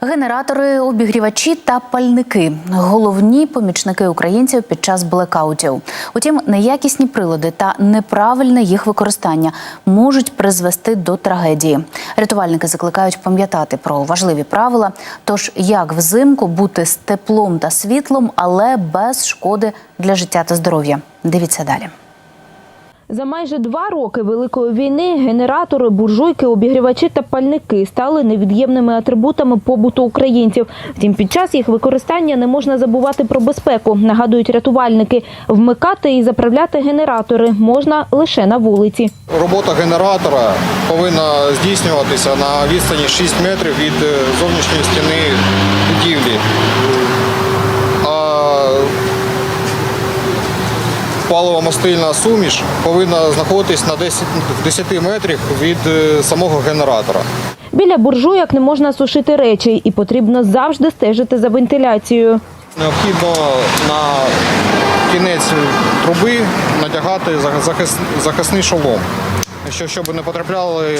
Генератори, обігрівачі та пальники головні помічники українців під час блекаутів. Утім, неякісні прилади та неправильне їх використання можуть призвести до трагедії. Рятувальники закликають пам'ятати про важливі правила. Тож як взимку бути з теплом та світлом, але без шкоди для життя та здоров'я. Дивіться далі. За майже два роки Великої війни генератори, буржуйки, обігрівачі та пальники стали невід'ємними атрибутами побуту українців. Втім, під час їх використання не можна забувати про безпеку. Нагадують рятувальники, вмикати і заправляти генератори можна лише на вулиці. Робота генератора повинна здійснюватися на відстані 6 метрів від е, зовнішньої стіни будівлі. А паливо-мастильна суміш повинна знаходитись на 10, 10 метрів від е, самого генератора. Біля буржуйок не можна сушити речі і потрібно завжди стежити за вентиляцією. Необхідно на кінець труби надягати захис- захисний шолом, що щоб не потрапляли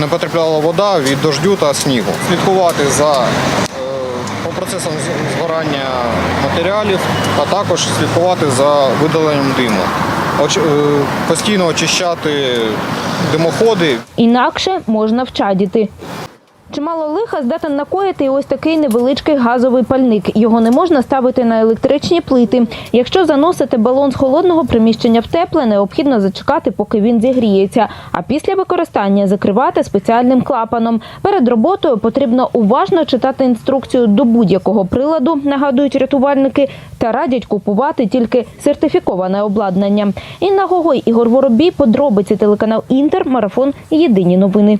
не потрапляла вода від дождю та снігу. Слідкувати за по згорання матеріалів, а також слідкувати за видаленням диму. Оч- е, Постійно очищати димоходи, Інакше можна вчадіти. Чимало лиха здатен накоїти ось такий невеличкий газовий пальник. Його не можна ставити на електричні плити. Якщо заносити балон з холодного приміщення в тепле, необхідно зачекати, поки він зігріється. А після використання закривати спеціальним клапаном. Перед роботою потрібно уважно читати інструкцію до будь-якого приладу, нагадують рятувальники, та радять купувати тільки сертифіковане обладнання. Інна Гогой, Ігор Воробій, подробиці телеканал Інтер, марафон. Єдині новини.